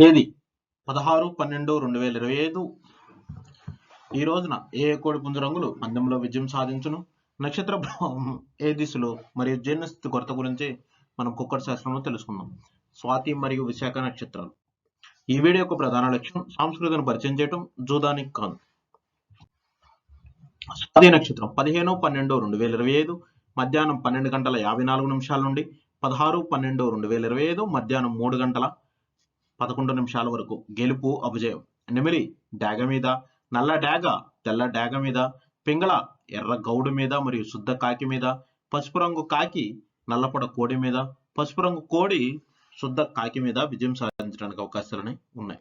తేదీ? పదహారు పన్నెండు రెండు వేల ఇరవై ఐదు. ఈ రోజున ఏ కోడి పుంజు రంగులు పందెంలో విజయం సాధించును? నక్షత్ర ప్రభావం ఏ దిశలో మరియు జీర్ణస్థితి కొరత గురించి మనం కుక్కర్ శాస్త్రంలో తెలుసుకుందాం. స్వాతి మరియు విశాఖ నక్షత్రాలు. ఈ వీడియో యొక్క ప్రధాన లక్ష్యం సంస్కృతిని పరిచయం చేయటం జూదానికి కాదు. స్వాతి నక్షత్రం పదిహేను పన్నెండు రెండు వేల ఇరవై ఐదు మధ్యాహ్నం పన్నెండు గంటల యాభై నాలుగు నిమిషాల నుండి పదహారు పన్నెండు రెండు వేల ఇరవై ఐదు మధ్యాహ్నం మూడు గంటల పదకొండు నిమిషాల వరకు. గెలుపు అపజయం నెమిలి డాగ మీద. నల్ల డాగ తెల్ల డాగ మీద. పింగళ ఎర్ర గౌడు మీద మరియు శుద్ధ కాకి మీద. పసుపు రంగు కాకి నల్లపొడ కోడి మీద. పసుపు రంగు కోడి శుద్ధ కాకి మీద విజయం సాధించడానికి అవకాశాలని ఉన్నాయి.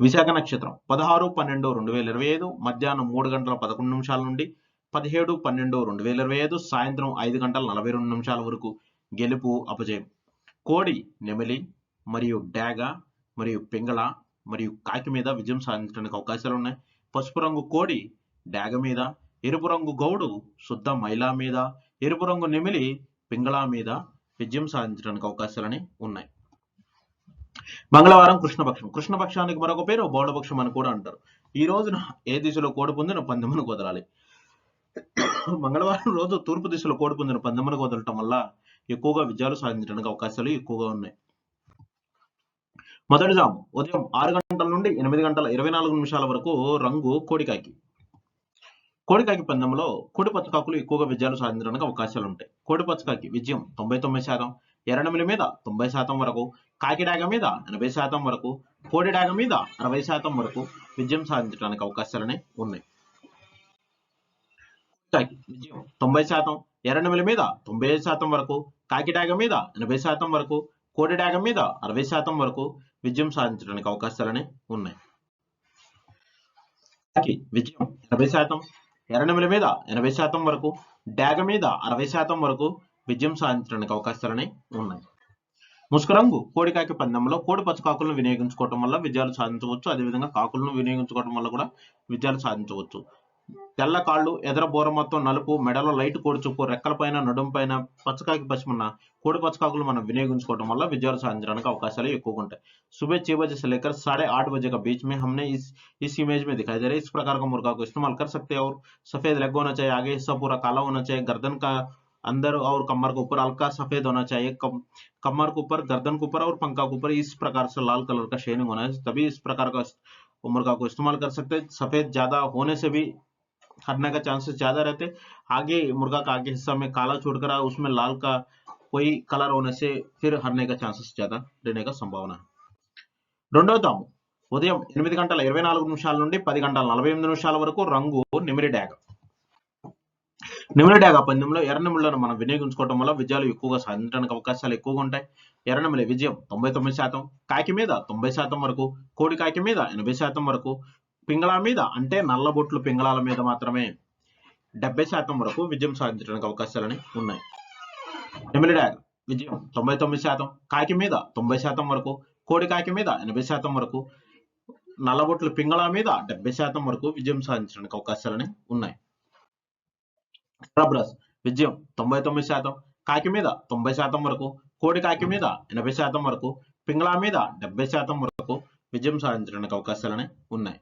విశాఖ నక్షత్రం. పదహారు పన్నెండు రెండు వేల ఇరవై ఐదు. మధ్యాహ్నం మూడు గంటల పదకొండు నిమిషాల నుండి పదిహేడు పన్నెండు రెండు వేల ఇరవై ఐదు. సాయంత్రం ఐదు గంటల నలభై రెండు నిమిషాల వరకు. గెలుపు అపజయం. కోడి నెమిలి మరియు డాగ మరియు పింగళ మరియు కాకి మీద విజయం సాధించడానికి అవకాశాలు ఉన్నాయి. పసుపు రంగు కోడి డాగ మీద ఎరుపు రంగు గౌడు శుద్ధ మైలా మీద ఎరుపు రంగు నెమిలి పింగళ మీద విజయం సాధించడానికి అవకాశాలని ఉన్నాయి. మంగళవారం కృష్ణపక్షం. కృష్ణపక్షానికి మరొక పేరు బౌడపక్షం అని కూడా అంటారు. ఈ రోజున ఏ దిశలో కోడి పొందిన పందెమును కుదరాలి మంగళవారం రోజు తూర్పు దిశలో కోడి పొందిన పందెమును కుదరటం వల్ల ఎక్కువగా విజయాలు సాధించడానికి అవకాశాలు ఎక్కువగా ఉన్నాయి. మొదటి జాము ఉదయం ఆరు గంటల నుండి ఎనిమిది గంటల ఇరవై నాలుగు నిమిషాల వరకు రంగు కోడికాకి. కోడికాకి పందెంలో కోడి పచ్చకాకులు ఎక్కువగా విజయాలు సాధించడానికి అవకాశాలు ఉంటాయి కోడి పచ్చకాకి విజయం తొంభై తొమ్మిది శాతం ఎర్రనమిలి మీద తొంభై శాతం వరకు కాకి డాగ మీద ఎనభై శాతం వరకు కోడి డాగ మీద అరవై శాతం వరకు విజయం సాధించడానికి అవకాశాలనే ఉన్నాయి. కాకి విజయం తొంభై శాతం ఎర్రనమిలి మీద తొంభై శాతం వరకు కాకి డాగ మీద ఎనభై శాతం వరకు కోడి డాగ మీద అరవై శాతం వరకు విజయం సాధించడానికి అవకాశాలనే ఉన్నాయి. కాకి విజయం ఎనభై శాతం ఎర్రనమిలి మీద ఎనభై శాతం వరకు డాగ మీద అరవై శాతం వరకు విజయం సాధించడానికి అవకాశాలని ఉన్నాయి. ముసుగు రంగు కోడికాకి పందెంలో కోడి పచ్చకాకులను వినియోగించుకోవటం వల్ల విజయాలు సాధించవచ్చు. అదేవిధంగా కాకులను వినియోగించుకోవటం వల్ల కూడా విజయాలు సాధించవచ్చు. తెల్ల కాళ్ళు ఎదర బోర మొత్తం నలుపు మెడలో లైట్ కోడి చూపు రెక్కల పైన నడుం పైన పచ్చకాకి పశ్చిమన్న కోడి పచ్చకాకులు మనం వినియోగించుకోవడం వల్ల విజయాలు సాధించడానికి అవకాశాలు ఎక్కువగా ఉంటాయి सुबह छह बजे से लेकर साढ़े आठ बजे का बीच में हमने इस इस इमेज में दिखाई दे रहा है इस प्रकार का मुर्गा को इस्तेमाल कर सकते हैं और सफेद लेग होना चाहिए आगे हिस्सा पूरा काला होना चाहिए गर्दन का अंदर और कमर के ऊपर हल्का सफेद होना चाहिए कम, कमर के ऊपर गर्दन के ऊपर और पंखा के ऊपर इस प्रकार से लाल कलर का शेनिंग होना है तभी इस प्रकार का मुर्गा को इस्तेमाल कर सकते हैं सफेद ज्यादा होने से भी हटने का चांसेस ज्यादा रहते आगे मुर्गा का आगे हिस्सा में काला छोड़कर उसमें लाल का कोई कलर होने से फिर हरने का चांसेस ज्यादा रहने का संभावना है రెండవ తాము ఉదయం ఎనిమిది గంటల ఇరవై నాలుగు నిమిషాల నుండి పది గంటల నలభై ఎనిమిది నిమిషాల వరకు రంగు నిమిరి డాగ నిమిరి డాగ పందెంలో ఎర్రనిమిళ్లను మనం వినియోగించుకోవడం వల్ల విజయాలు ఎక్కువగా సాధించడానికి అవకాశాలు ఎక్కువగా ఉంటాయి ఎర్రనిమిలి విజయం తొంభై తొమ్మిది శాతం కాకి మీద తొంభై శాతం వరకు కోడి కాకి మీద ఎనభై శాతం వరకు పింగళా మీద అంటే నల్లబొట్లు పింగళాల మీద మాత్రమే డెబ్బై శాతం వరకు విజయం సాధించడానికి అవకాశాలని ఉన్నాయి. ఎమిలి డాగ్ విజయం తొంభై తొమ్మిది శాతం. కాకి మీద తొంభై శాతం వరకు కోడి కాకి మీద ఎనభై శాతం వరకు నల్లబొట్లు పింగళ మీద డెబ్బై శాతం వరకు విజయం సాధించడానికి అవకాశాలని ఉన్నాయి. రబ్రస్ విజయం తొంభై తొమ్మిది శాతం. కాకి మీద తొంభై శాతం వరకు కోడి కాకి మీద ఎనభై శాతం వరకు పింగళా మీద డెబ్బై శాతం వరకు విజయం సాధించడానికి అవకాశాలని ఉన్నాయి.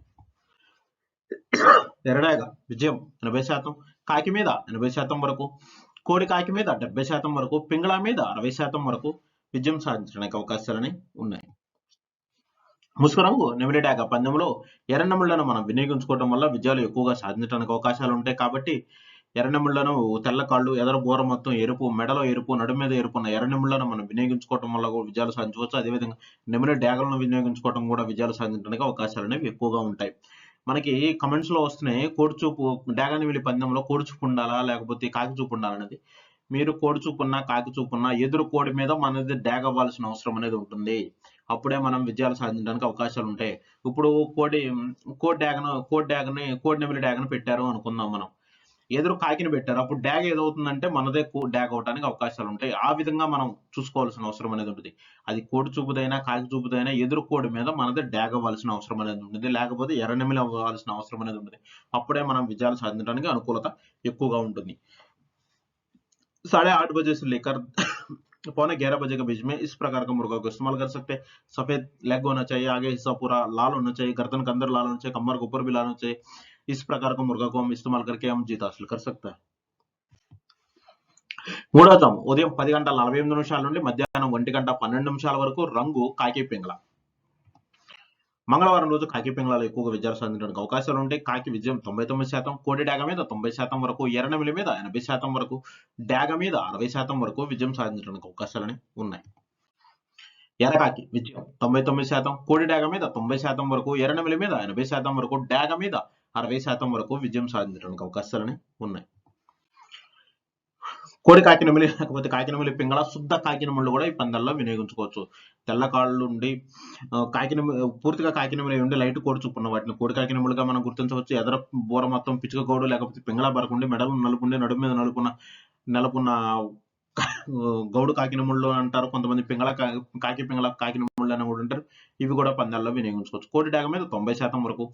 ఎరడాగ విజయం ఎనభై శాతం కాకి మీద ఎనభై శాతం వరకు కోడి కాకి మీద డెబ్బై శాతం వరకు పింగళ మీద అరవై శాతం వరకు విజయం సాధించడానికి అవకాశాలని ఉన్నాయి. ముసుగు రంగు నెమిలిడాక పందెంలో ఎర్రనెమ్మిళ్ళను మనం వినియోగించుకోవడం వల్ల విజయాలు ఎక్కువగా సాధించడానికి అవకాశాలు ఉంటాయి కాబట్టి ఎర్రనెమ్మిళ్ళను తెల్ల కాళ్ళు ఎదర బోర మొత్తం ఎరుపు మెడలో ఎరుపు నడుము మీద ఎరుపు ఉన్న మనం వినియోగించుకోవడం వల్ల కూడా విజయాలు సాధించవచ్చు. అదేవిధంగా నెమిలి డాగలను వినియోగించుకోవడం కూడా విజయాలు సాధించడానికి అవకాశాలు అనేవి ఎక్కువగా ఉంటాయి. మనకి కమెంట్స్లో వస్తున్నాయి కోడిచూపు చూపు వెళ్ళి పందెంలో కోడిచూపు ఉండాలా లేకపోతే కాకి చూపు ఉండాలనేది మీరు కోడి చూపున్నా కాకి చూపున్నా ఎదురు కోడి మీద మనది డాగ్ అవ్వాల్సిన అవసరం అనేది ఉంటుంది. అప్పుడే మనం విజయాలు సాధించడానికి అవకాశాలు ఉంటాయి ఇప్పుడు కోడి కోడి డాగను కోడి డాగని కోడి నెమిలి డాగను పెట్టారు అనుకుందాం మనం. ఎదురు కాకిని పెట్టారు అప్పుడు డాగ్ ఏదవుతుందంటే మనదే డాగ్ అవడానికి అవకాశాలు ఉంటాయి ఆ విధంగా మనం చూసుకోవాల్సిన అవసరం అనేది ఉంటుంది అది కోడి చూపుదైనా కాకి చూపుదైనా ఎదురు కోడి మీద మనదే డాగ్ అవ్వాల్సిన అవసరం అనేది ఉంటుంది లేకపోతే ఎర్రనెమిలి అవ్వాల్సిన అవసరం అనేది ఉంటుంది అప్పుడే మనం విజయాలు సాధించడానికి అనుకూలత ఎక్కువగా ఉంటుంది साढ़े आठ बजे से लेकर पौने ग्यारह बजे के बीच में इस प्रकार का मुर्गा को इस्तेमाल कर सकते हैं सफेद लेग होना चाहिए आगे हिस्सा पूरा लाल होना चाहिए गर्दन के अंदर लाल होना चाहिए कमर के ऊपर भी लाल होना चाहिए इस प्रकार का मुर्गा को हम इस्तेमाल करके हम जीत हासिल कर सकते हैं మూడో తాము ఉదయం పది గంటల నలభై ఎనిమిది నిమిషాల నుండి మధ్యాహ్నం ఒంటి గంట పన్నెండు నిమిషాల వరకు రంగు కాకి పింగళ మంగళవారం రోజు కాకి పింగళాలు ఎక్కువగా విజయాలు సాధించడానికి అవకాశాలు ఉంటాయి కాకి విజయం తొంభై తొమ్మిది శాతం కోడి డాగ మీద తొంభై శాతం వరకు ఎర్రనెమిలి మీద ఎనభై శాతం వరకు డాగ మీద అరవై శాతం వరకు విజయం సాధించడానికి అవకాశాలని ఉన్నాయి ఎర్రకాకి విజయం తొంభై తొమ్మిది శాతం కోడి డాగ మీద తొంభై శాతం వరకు ఎర్రనెమిలి మీద ఎనభై శాతం వరకు డాగ మీద అరవై శాతం వరకు విజయం సాధించడానికి అవకాశాలని ఉన్నాయి. కోడి కాకినమిలి లేకపోతే కాకినమిలి పింగళ శుద్ధ కాకినములు కూడా ఈ పందాల్లో వినియోగించుకోవచ్చు. తెల్ల కాళ్ళు ఉండి కాకినమి పూర్తిగా కాకినమిలి ఉండి లైట్ కోడి చూపున్న వాటిని కోడి కాకినములుగా మనం గుర్తించవచ్చు. ఎదర బూర మొత్తం పిచ్చుక కోడు లేకపోతే పింగళ బరకుండి మెడలు నలుపుండి నడుము మీద నలుపున్న నెలపున్న గౌడు కాకినముళ్ళు అంటారు కొంతమంది పింగళ కాకి పింగళ కాకినముళ్ళు అని కూడా అంటారు ఇవి కూడా పందాల్లో వినియోగించుకోవచ్చు. కోటి డాగ మీద తొంభై శాతం వరకు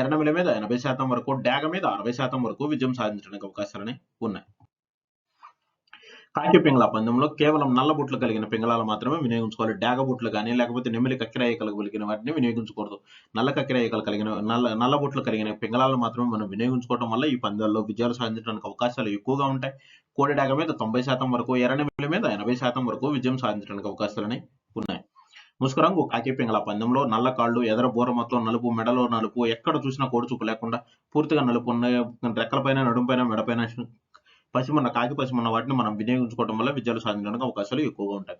ఎర్రనమిలి మీద ఎనభై శాతం వరకు డాగ మీద అరవై శాతం వరకు విజయం సాధించడానికి అవకాశాలని ఉన్నాయి. కాకి పింగళ పందెంలో కేవలం నల్ల బుట్లు కలిగిన పింగళాలు మాత్రమే వినియోగించుకోవాలి. డాగ బుట్లు కానీ లేకపోతే నెమిలి కక్కిరాయికలు కలిగిన వాటిని వినియోగించకూడదు. నల్ల కక్కిరాయికలు కలిగిన నల్ల నల్ల బుట్లు కలిగిన పింగళాలు మాత్రమే మనం వినియోగించుకోవడం వల్ల ఈ పందాల్లో విజయాలు సాధించడానికి అవకాశాలు ఎక్కువగా ఉంటాయి. కోడి డాగ మీద తొంభై శాతం వరకు ఎర్ర నెమిలి మీద ఎనభై శాతం వరకు విజయం సాధించడానికి అవకాశాలని ఉన్నాయి ముసుగు రంగు కాకి పింగళ పందెంలో నల్ల కాళ్ళు ఎదర బూర మొత్తం నలుపు మెడలో నలుపు ఎక్కడ చూసినా కోడి చూపు లేకుండా పూర్తిగా నలుపు ఉన్న రెక్కలపైన నడుంపైన మెడపైన పసిమన్న కాకి పసిమన్న వాటిని మనం వినియోగించుకోవడం వల్ల విజయాలు సాధించడానికి అవకాశాలు ఎక్కువగా ఉంటాయి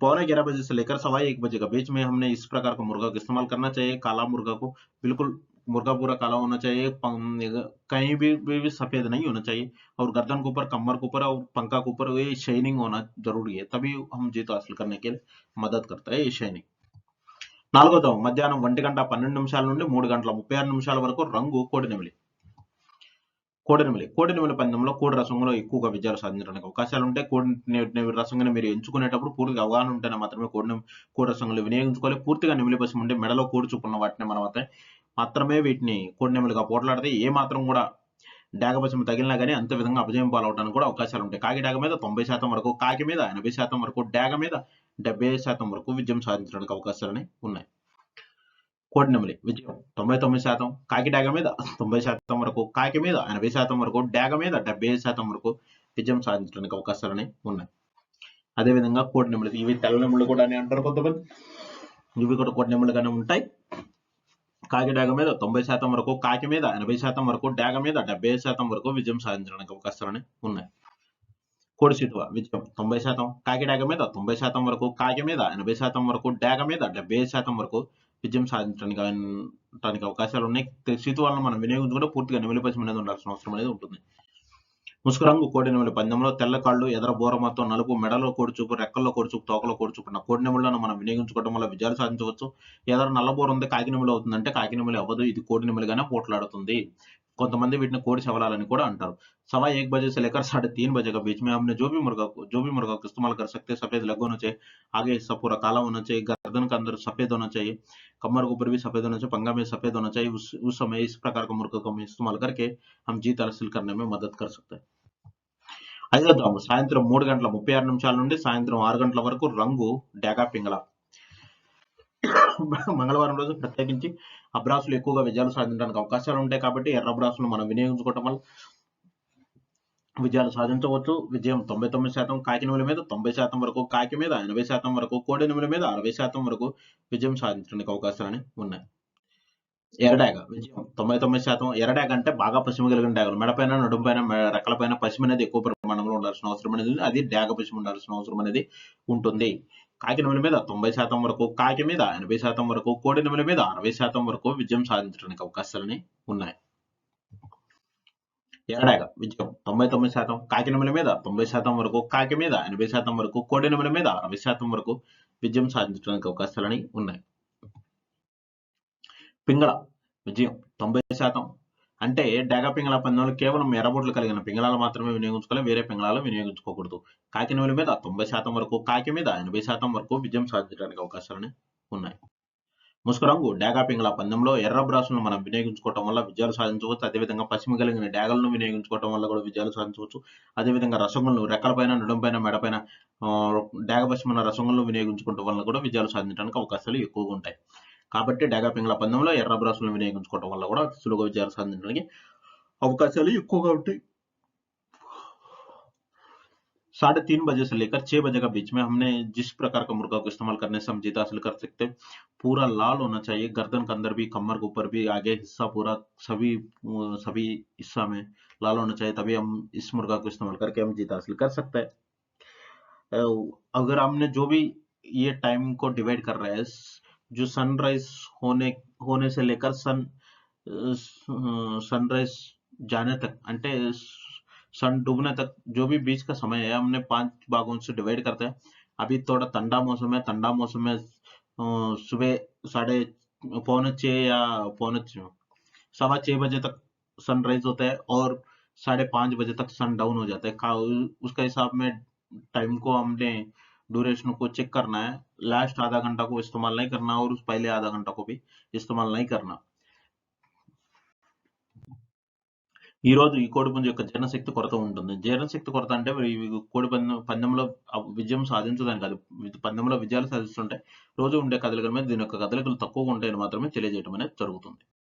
पौने ग्यारह बजे से लेकर सवा एक बजे के बीच में हमने इस प्रकार का मुर्गा का इस्तेमाल करना चाहिए काला मुर्गा को बिल्कुल मुर्गा पूरा काला होना चाहिए पं- कहीं भी, भी, भी सफेद नहीं होना चाहिए और गर्दन के ऊपर कमर के ऊपर और पंखा के ऊपर ये शाइनिंग होना जरूरी है तभी हम जीत हासिल करने के लिए मदद करता है ये शाइनिंग నాలుగోదో మధ్యాహ్నం ఒంటి గంట పన్నెండు నిమిషాల నుండి మూడు గంటల ముప్పై ఆరు నిమిషాల వరకు రంగు కోడినెమిలి కోడినెమిలి కోడినెమిలి పందెంలో కోడి రసంలో ఎక్కువగా విజయాలు సాధించడానికి అవకాశాలు ఉంటాయి కోడి నె- రసంగా మీరు ఎంచుకునేటప్పుడు పూర్తిగా అవగాహన ఉంటేనే మాత్రమే కోడి కోడి రసంలో వినియోగించుకోవాలి పూర్తిగా నెమిలి పసి ఉండి మెడలో కోడి చూపున్న వాటిని మనం అయితే మాత్రమే వీటిని కోడి పోట్లాడితే ఏ మాత్రం కూడా డాగపశం తగిలినా కానీ అంత విధంగా అపజయం పాలవడానికి కూడా అవకాశాలు ఉంటాయి. కాకి డాగ మీద తొంభై శాతం వరకు కాకి మీద ఎనభై శాతం వరకు డాగ మీద డెబ్బై శాతం వరకు విజయం సాధించడానికి అవకాశాలని ఉన్నాయి. కోడి విజయం తొంభై తొమ్మిది శాతం కాకి డాగ మీద తొంభై శాతం వరకు కాకి మీద ఎనభై శాతం వరకు డాగ మీద డెబ్బై శాతం వరకు విజయం సాధించడానికి అవకాశాలని ఉన్నాయి. అదేవిధంగా కోడి ఇవి తెల్ల నెమలు కూడా అని అంటారు కొంతమంది. ఇవి కూడా కోడినెమలుగానే ఉంటాయి. కాకి డాగ మీద తొంభై శాతం వరకు కాకి మీద ఎనభై శాతం వరకు డాగ మీద డెబ్బై శాతం వరకు విజయం సాధించడానికి అవకాశాలని ఉన్నాయి. కోడిసిటువ విజయం తొంభై శాతం కాకి డాగ మీద తొంభై శాతం వరకు కాకి మీద ఎనభై శాతం వరకు డాగ మీద డెబ్బై శాతం వరకు విజయం సాధించడానికి అవకాశాలు ఉన్నాయి. సిటువలను మనం వినియోగించుకుంటే పూర్తిగా నెమిలిపసి అనేది ఉండాల్సిన అవసరం అనేది ఉంటుంది. ముసుగు రంగు కోడి నెమలి పందెంలో తెల్ల కాళ్ళు ఎదర బోర మొత్తం నలుపు మెడలో కోడి చూపు రెక్కల్లో కోడి చూపు తోకలో కోడి చూపు ఉన్న కోడి నెమలను మనం వినియోగించుకోవడం వల్ల విజయాలు సాధించవచ్చు ఎదర నల్ల బోర ఉంది కాకి నెమలి అవుతుందంటే కాకి నెమలి అవ్వదు ఇది కోడి నెమలిగానే పోట్లాడుతుంది కొంతమంది వీటిని కోడి శవలాలని కూడా అంటారు सवा एक बजे से लेकर साढ़े तीन बजे के बीच में हमने जो भी मुर्गा को जो भी मुर्गा को इस्तेमाल कर सकते हैं सफेद लग होना चाहिए आगे हिस्सा पूरा काला होना चाहिए गर्दन के अंदर सफेद होना चाहिए कमर के ऊपर भी सफेद होना चाहिए पंगा में सफेद होना चाहिए उस उस समय इस प्रकार का मुर्गा को हम इस्तेमाल करके हम जीत हासिल करने में मदद कर सकते हैं ఐదోదాము సాయంత్రం మూడు గంటల ముప్పై ఆరు నిమిషాల నుండి సాయంత్రం ఆరు గంటల వరకు రంగు డాగా పింగళ మంగళవారం రోజు ప్రత్యేకించి అబ్రాసులు ఎక్కువగా విజయాలు సాధించడానికి అవకాశాలు ఉంటాయి కాబట్టి ఎర్ర అబ్రాసులు మనం వినియోగించుకోవటం వల్ల విజయాలు సాధించవచ్చు. విజయం తొంభై తొమ్మిది శాతం కాకి నెమలి మీద తొంభై శాతం వరకు కాకి మీద ఎనభై శాతం వరకు కోడి నెమలి మీద అరవై శాతం వరకు విజయం సాధించడానికి అవకాశాలని ఉన్నాయి. ఎరడాగ విజయం తొంభై తొమ్మిది శాతం. ఎరడాగ అంటే బాగా పశ్చిమ కలిగిన డాగలు. మెడపైన నడుంపైన మె- రెక్కలపైన పశ్చిమ అనేది ఎక్కువ ప్రమాణంలో ఉండాల్సిన అవసరం అనేది అది డాగ పశ్చిమ ఉండాల్సిన అవసరం అనేది ఉంటుంది. కాకి నెమలి మీద తొంభై శాతం వరకు కాకి మీద ఎనభై శాతం వరకు కోడి నెమలి మీద అరవై శాతం వరకు విజయం సాధించడానికి అవకాశాలని ఉన్నాయి. ఎరడాగ విజయం. తొంభై తొమ్మిది శాతం కాకి మీద తొంభై శాతం వరకు కాకి మీద ఎనభై శాతం వరకు కోడి మీద అరవై శాతం వరకు విజయం సాధించడానికి అవకాశాలని ఉన్నాయి. పింగళ విజయం తొంభై శాతం. అంటే డాగా పింగళ పందెంలో కేవలం ఎర్రబొట్లు కలిగిన పింగళాలు మాత్రమే వినియోగించుకోవాలి వేరే పింగళాలు వినియోగించుకోకూడదు. కాకి నెమలి మీద తొంభై శాతం వరకు కాకి మీద ఎనభై శాతం వరకు విజయం సాధించడానికి అవకాశాలని ఉన్నాయి. ముసుగురంగు డాగా పింగళ పందెంలో ఎర్ర బ్రాసులను మనం వినియోగించుకోవటం వల్ల విజయాలు సాధించవచ్చు అదేవిధంగా పశ్చిమ కలిగిన డాగలను వినియోగించుకోవటం వల్ల కూడా విజయాలు సాధించవచ్చు అదేవిధంగా రసగులను రెక్కలపైన నడుంపైన మెడపైన ఆ, డాగ పశ్చిమ రసగులను వినియోగించుకోవటం వల్ల కూడా విజయాలు సాధించడానికి అవకాశాలు ఎక్కువగా ఉంటాయి కాబట్టి డాగా పింగళ పందెంలో ఎర్ర బ్రాసులను వినియోగించుకోవటం వల్ల కూడా సులువుగా విజయాలు సాధించడానికి అవకాశాలు ఎక్కువగా ఉంటాయి साढ़े तीन बजे से लेकर छह बजे का बीच में हमने जिस प्रकार का मुर्गा को इस्तेमाल करने से हम जीत हासिल कर सकते हैं पूरा लाल होना चाहिए। गर्दन के अंदर भी, कमर के ऊपर भी, आगे हिस्सा पूरा, सभी सभी हिस्सा में लाल होना चाहिए, तभी हम इस मुर्गा को इस्तेमाल करके हम जीत हासिल कर सकते हैं। अगर हमने जो भी ये टाइम को डिवाइड कर रहा है जो सनराइज होने होने से लेकर सन सनराइज जाने तक अंटे सन डूबने तक जो भी बीच का समय है, हमने पाँच भागों से डिवाइड करते हैं। अभी थोड़ा ठंडा मौसम है, ठंडा मौसम में सुबह साढ़े पौने छः या पौने छः- सवा छह बजे तक सनराइज होता है और साढ़े पाँच बजे तक सन डाउन हो जाता है। उसका हिसाब में टाइम को हमने ड्यूरेशन को चेक करना है। लास्ट आधा घंटा को इस्तेमाल नहीं करना और उस पहले आधा घंटा को भी इस्तेमाल नहीं करना। ఈ రోజు ఈ కోడిపుంజు యొక్క జీర్ణశక్తి కొరత ఉంటుంది. జీర్ణశక్తి కొరత అంటే కోడి పందెం పందెంలో విజయం సాధించదని కాదు. పందెంలో విజయాలు సాధిస్తుంటే రోజు ఉండే కదలికల మీద దీని యొక్క కదలికలు తక్కువగా ఉంటాయని మాత్రమే తెలియజేయడం అనేది జరుగుతుంది.